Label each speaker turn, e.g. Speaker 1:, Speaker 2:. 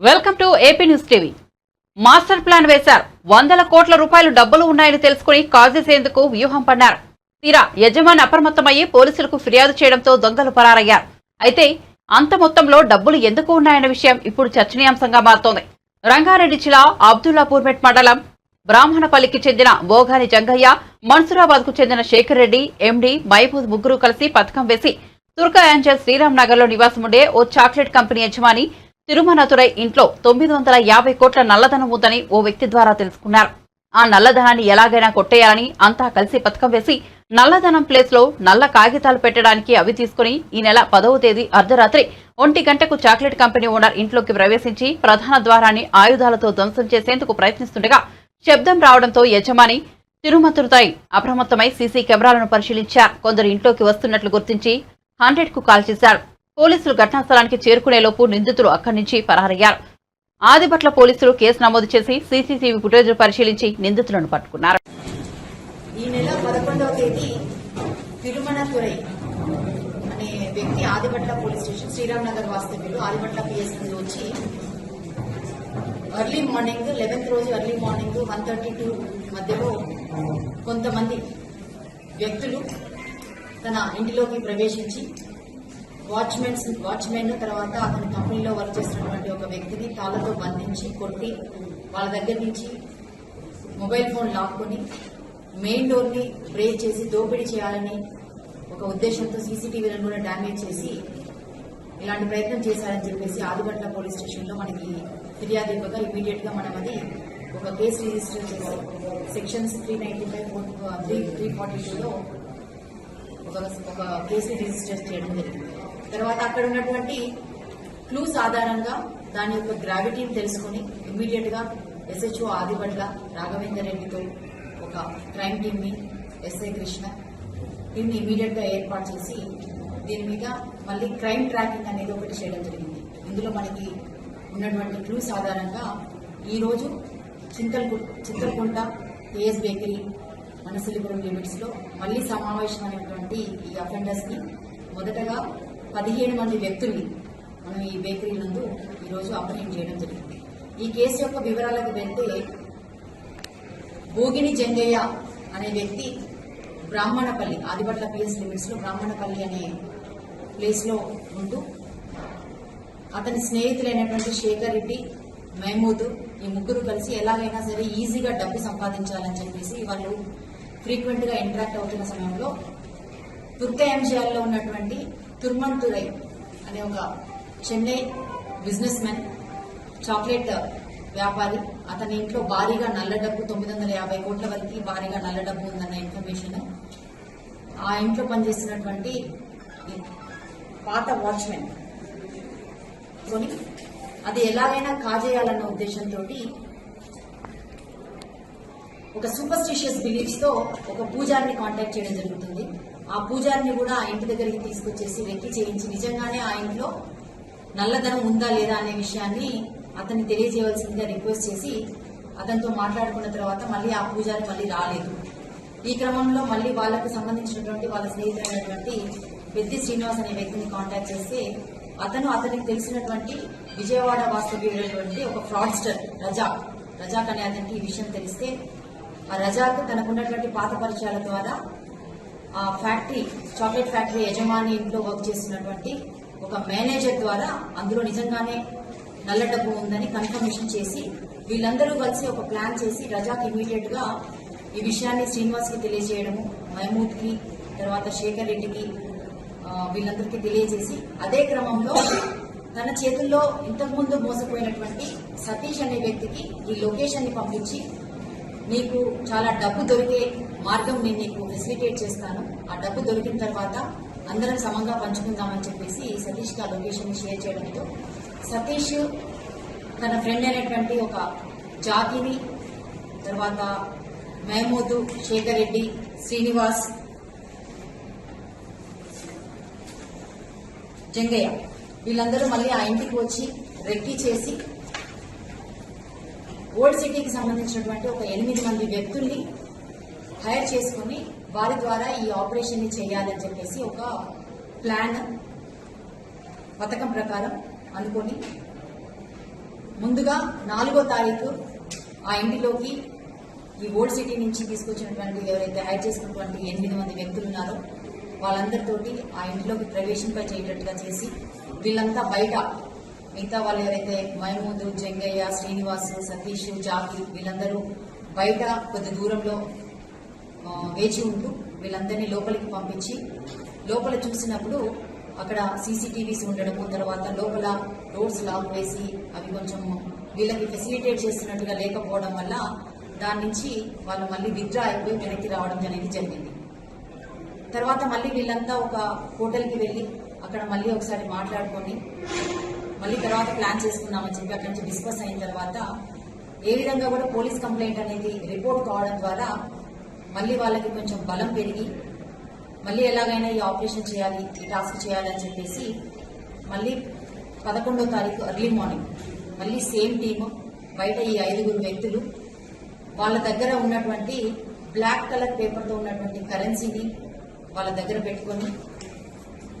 Speaker 1: Welcome to AP news TV. Master plan వేశారు. వందల కోట్ల రూపాయలు డబ్బులు ఉన్నాయని తెలుసుకుని కాజేసేందుకు వ్యూహం పన్నారు. తీరా యజమాని అప్రమత్తమయ్యి పోలీసులకు ఫిర్యాదు చేయడంతో దొంగలు పరారయ్యారు. అయితే అంత మొత్తంలో డబ్బులు ఎందుకు ఉన్నాయన్న విషయం ఇప్పుడు చర్చనీయాంశంగా మారుతోంది. రంగారెడ్డి జిల్లా అబ్దుల్లాపూర్మెట్ మండలం బ్రాహ్మణపల్లికి చెందిన బోగాని జంగయ్య మన్సురాబాద్కు చెందిన శేఖర్ రెడ్డి ఎండి మహబూద్ ముగ్గురు కలిసి పథకం వేసి తుర్కా యాంజల్ శ్రీరామ్ నగర్లో నివాసముండే ఓ చాక్లెట్ కంపెనీ యజమాని తిరుమనతురై ఇంట్లో తొమ్మిది వందల యాభై కోట్ల నల్లధనం ఉందని ఓ వ్యక్తి ద్వారా తెలుసుకున్నారు. ఆ నల్లధనాన్ని ఎలాగైనా కొట్టేయాలని అంతా కలిసి పథకం వేసి నల్లధనం ప్లేస్లో నల్ల కాగితాలు పెట్టడానికి అవి తీసుకుని ఈ నెల పదవ తేదీ అర్ధరాత్రి ఒంటి గంటకు చాక్లెట్ కంపెనీ ఓనర్ ఇంట్లోకి ప్రవేశించి ప్రధాన ద్వారాన్ని ఆయుధాలతో ధ్వంసం చేసేందుకు ప్రయత్నిస్తుండగా శబ్దం రావడంతో యజమాని తిరుమతురుతాయి అప్రమత్తమై సీసీ కెమెరాలను పరిశీలించారు. కొందరు ఇంట్లోకి వస్తున్నట్లు గుర్తించి హండ్రెడ్కు కాల్ చేశారు. పోలీసులు ఘటనా స్థలానికి చేరుకునేలోపు నిందితులు అక్కడి నుంచి పరారయ్యారు ఆదిపట్ల పోలీసులు కేసు నమోదు చేసి సీసీటీవీ ఫుటేజ్ పరిశీలించి నిందితులను పట్టుకున్నారు.
Speaker 2: ఈ నెల పదకొండవ తేదీ తిరుమణతురై అనే వ్యక్తి ఆదిపట్ల పోలీస్ స్టేషన్ శ్రీరామ్ నగర్ వాస్తవ్యులు ఆదిపట్ల పిఎస్ వచ్చి ఎర్లీ మార్నింగ్ లెవెన్త్ రోజు early morning one thirty two మధ్యలో కొంతమంది వ్యక్తులు తన ఇంటిలోకి ప్రవేశించి వాచ్మెన్స్ వాచ్మెన్ తర్వాత అతని కంపెనీలో వర్క్ చేస్తున్నటువంటి ఒక వ్యక్తిని తాళతో బంధించి కొట్టి వాళ్ళ దగ్గర నుంచి మొబైల్ ఫోన్ లాక్కొని మెయిన్ డోర్ని బ్రేక్ చేసి దోపిడీ చేయాలని ఒక ఉద్దేశంతో సీసీటీవీలను కూడా డ్యామేజ్ చేసి ఇలాంటి ప్రయత్నం చేశారని చెప్పేసి ఆదిగట్ల పోలీస్ స్టేషన్లో మనకి ఫిర్యాదు ఇవ్వగా ఇమీడియట్గా మనం అది ఒక కేసు రిజిస్టర్ చేసి sections three ninety five three three forty టూలో ఒక ఒక కేసు రిజిస్టర్ చేయడం జరిగింది. తర్వాత అక్కడ ఉన్నటువంటి క్లూస్ ఆధారంగా దాని యొక్క గ్రావిటీని తెలుసుకుని ఇమ్మీడియట్గా ఎస్హెచ్ఓ ఆదిపట్ల రాఘవేందర్ రెడ్డితో ఒక క్రైమ్ టీమ్ని ఎస్ఐ కృష్ణ దీన్ని ఇమీడియట్గా ఏర్పాటు చేసి దీని మీద మళ్ళీ క్రైమ్ ట్రాకింగ్ అనేది ఒకటి చేయడం జరిగింది. ఇందులో మనకి ఉన్నటువంటి క్లూస్ ఆధారంగా ఈ రోజు చింతల్కు చింతల్కుంట కేఎస్ బేకరీ మనసిలిపురం లిమిట్స్లో సమావేశం అనేటువంటి ఈ అఫెండర్స్ని మొదటగా పదిహేను మంది వ్యక్తుల్ని మనం ఈ బేకరీ నందు ఈరోజు అప్రహెండ్ చేయడం జరిగింది. ఈ కేసు యొక్క వివరాలకు వెళ్తే భోగిని జంగయ్య అనే వ్యక్తి బ్రాహ్మణపల్లి ఆదిపట్ల పిఎస్ లిమిట్స్లో బ్రాహ్మణపల్లి అనే ప్లేస్లో ఉంటూ అతని స్నేహితులైనటువంటి శేఖర్ రెడ్డి మహమూద్ ఈ ముగ్గురు కలిసి ఎలాగైనా సరే ఈజీగా డబ్బు సంపాదించాలని చెప్పేసి వాళ్ళు ఫ్రీక్వెంట్గా ఇంటరాక్ట్ అవుతున్న సమయంలో తుర్క అంశాల్లో ఉన్నటువంటి తుర్మంతురై అనే ఒక చెన్నై బిజినెస్ మ్యాన్ చాక్లెట్ వ్యాపారి. అతని ఇంట్లో భారీగా నల్ల డబ్బు తొమ్మిది వందల యాభై కోట్ల వరకు భారీగా నల్ల డబ్బు ఉందన్న ఇన్ఫర్మేషన్ ఆ ఇంట్లో పనిచేసినటువంటి పాత వాచ్మెన్ కొని అది ఎలాగైనా కాజేయాలన్న ఉద్దేశంతో ఒక సూపర్స్టిషియస్ బిలీఫ్స్తో ఒక పూజారిని కాంటాక్ట్ చేయడం జరుగుతుంది. ఆ పూజారిని కూడా ఆ ఇంటి దగ్గరికి తీసుకొచ్చేసి వెక్కి చేయించి నిజంగానే ఆ ఇంట్లో నల్లధనం ఉందా లేదా అనే విషయాన్ని అతన్ని తెలియజేయవలసిందిగా రిక్వెస్ట్ చేసి అతనితో మాట్లాడుకున్న తర్వాత మళ్ళీ ఆ పూజారి మళ్ళీ రాలేదు. ఈ క్రమంలో మళ్ళీ వాళ్ళకు సంబంధించినటువంటి వాళ్ళ స్నేహితులైనటువంటి పెద్ది శ్రీనివాస్ అనే వ్యక్తిని కాంటాక్ట్ చేస్తే అతను అతనికి తెలిసినటువంటి విజయవాడ వాస్తవ్యుడైనటువంటి ఒక ఫ్రాడ్స్టర్ రజాక్ రజాక్ అనే అతనికి ఈ విషయం తెలిస్తే ఆ రజాక్ తనకున్నటువంటి పాత పరిచయాల ద్వారా ఫ్యాక్టరీ చాక్లెట్ ఫ్యాక్టరీ యజమాని ఇంట్లో వర్క్ చేస్తున్నటువంటి ఒక మేనేజర్ ద్వారా అందులో నిజంగానే నల్ల డబ్బు ఉందని కన్ఫర్మేషన్ చేసి వీళ్ళందరూ కలిసి ఒక ప్లాన్ చేసి రజాక్ ఇమీడియట్గా ఈ విషయాన్ని శ్రీనివాస్కి తెలియజేయడము మహమూద్కి తర్వాత శేఖర్ రెడ్డికి వీళ్ళందరికీ తెలియజేసి అదే క్రమంలో తన చేతుల్లో ఇంతకుముందు మోసపోయినటువంటి సతీష్ అనే వ్యక్తికి ఈ లొకేషన్ని పంపించి నీకు చాలా డబ్బు దొరికే మార్గం నేను నీకు ఫెసిలిటేట్ చేస్తాను. ఆ డబ్బు దొరికిన తర్వాత అందరం సమంగా పంచుకుందామని చెప్పేసి సతీష్కి ఆ లొకేషన్ షేర్ చేయడంతో సతీష్ తన ఫ్రెండ్ అయినటువంటి ఒక జాతిని తర్వాత మహమూద్ శేఖర్ రెడ్డి శ్రీనివాస్ జంగయ్య వీళ్ళందరూ మళ్ళీ ఆ ఇంటికి వచ్చి రెక్కి చేసి ఓల్డ్ సిటీకి సంబంధించినటువంటి ఒక ఎనిమిది మంది వ్యక్తుల్ని హైర్ చేసుకుని వారి ద్వారా ఈ ఆపరేషన్ని చేయాలని చెప్పేసి ఒక ప్లాన్ పథకం ప్రకారం అనుకొని ముందుగా నాలుగో తారీఖు ఆ ఇంటిలోకి ఈ ఓల్డ్ సిటీ నుంచి తీసుకొచ్చినటువంటి ఎవరైతే హైర్ చేసుకున్నటువంటి ఎనిమిది మంది వ్యక్తులు ఉన్నారో వాళ్ళందరితోటి ఆ ఇంటిలోకి ప్రవేశింప చేయటట్టుగా చేసి వీళ్ళంతా బయట మిగతా వాళ్ళు ఎవరైతే మైమూదు జంగయ్య శ్రీనివాస్ సతీష్ జాకి వీళ్ళందరూ బయట కొద్ది దూరంలో వేచి ఉంటూ వీళ్ళందరినీ లోపలికి పంపించి లోపల చూసినప్పుడు అక్కడ సీసీటీవీస్ ఉండడము తర్వాత లోపల రోడ్స్ లాక్ వేసి అవి కొంచెం వీళ్ళకి ఫెసిలిటేట్ చేస్తున్నట్టుగా లేకపోవడం వల్ల దాని నుంచి వాళ్ళు మళ్ళీ విత్డ్రా అయిపోయి వెనక్కి రావడం అనేది జరిగింది. తర్వాత మళ్ళీ వీళ్ళంతా ఒక హోటల్కి వెళ్ళి అక్కడ మళ్ళీ ఒకసారి మాట్లాడుకొని మళ్ళీ తర్వాత ప్లాన్ చేసుకున్నామని చెప్పి అక్కడి నుంచి డిస్కస్ అయిన తర్వాత ఏ విధంగా కూడా పోలీస్ కంప్లైంట్ అనేది రిపోర్ట్ కావడం ద్వారా మళ్ళీ వాళ్ళకి కొంచెం బలం పెరిగి మళ్ళీ ఎలాగైనా ఈ ఆపరేషన్ చేయాలి ఈ టాస్క్ చేయాలి అని చెప్పేసి మళ్ళీ పదకొండో తారీఖు ఎర్లీ మార్నింగ్ మళ్ళీ సేమ్ టీము బయట ఈ ఐదుగురు వ్యక్తులు వాళ్ళ దగ్గర ఉన్నటువంటి బ్లాక్ కలర్ పేపర్తో ఉన్నటువంటి కరెన్సీని వాళ్ళ దగ్గర పెట్టుకొని